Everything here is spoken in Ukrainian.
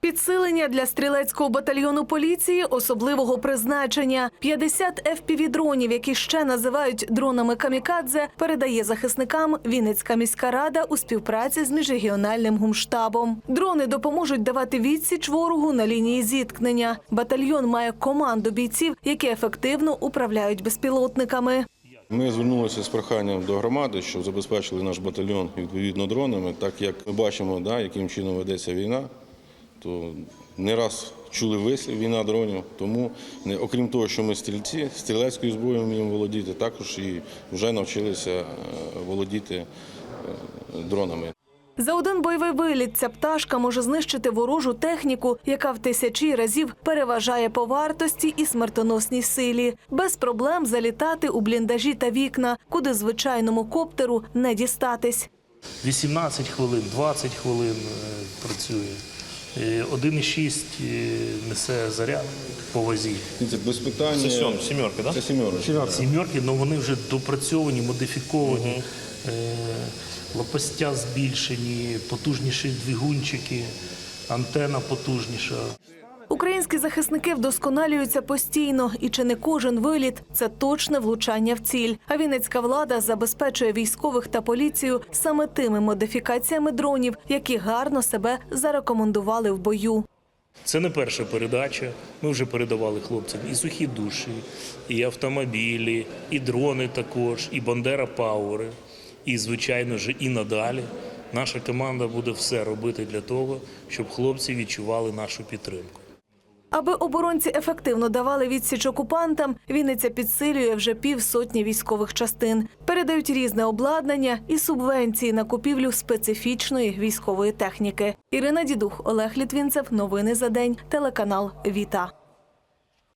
Підсилення для стрілецького батальйону поліції особливого призначення. 50 FPV-дронів, які ще називають дронами камікадзе, передає захисникам Вінницька міська рада у співпраці з міжрегіональним гумштабом. Дрони допоможуть давати відсіч ворогу на лінії зіткнення. Батальйон має команду бійців, які ефективно управляють безпілотниками. Ми звернулися з проханням до громади, щоб забезпечили наш батальйон відповідно дронами, так як ми бачимо, яким чином ведеться війна, то не раз чули вислів війна дронів. Тому не- окрім того, що ми стрільці, стрілецькою зброєю вміємо володіти, також і вже навчилися е, володіти е, дронами. За один бойовий виліт ця пташка може знищити ворожу техніку, яка в тисячі разів переважає по вартості і смертоносній силі. Без проблем залітати у бліндажі та вікна, куди звичайному коптеру не дістатись. 18 хвилин, 20 хвилин е, працює. Е, 1,6 е, несе заряд по вазі. Це без питання. Це сьом- сімерки, да? Це сімерки. Сімерки, але вони вже допрацьовані, модифіковані, угу. лопастя збільшені, потужніші двигунчики, антена потужніша. Українські захисники вдосконалюються постійно, і чи не кожен виліт це точне влучання в ціль. А вінницька влада забезпечує військових та поліцію саме тими модифікаціями дронів, які гарно себе зарекомендували в бою. Це не перша передача. Ми вже передавали хлопцям і сухі душі, і автомобілі, і дрони також, і Бандера Пауери. І, звичайно ж, і надалі наша команда буде все робити для того, щоб хлопці відчували нашу підтримку. Аби оборонці ефективно давали відсіч окупантам, Вінниця підсилює вже півсотні військових частин, передають різне обладнання і субвенції на купівлю специфічної військової техніки. Ірина Дідух, Олег Літвінцев. Новини за день. Телеканал Віта.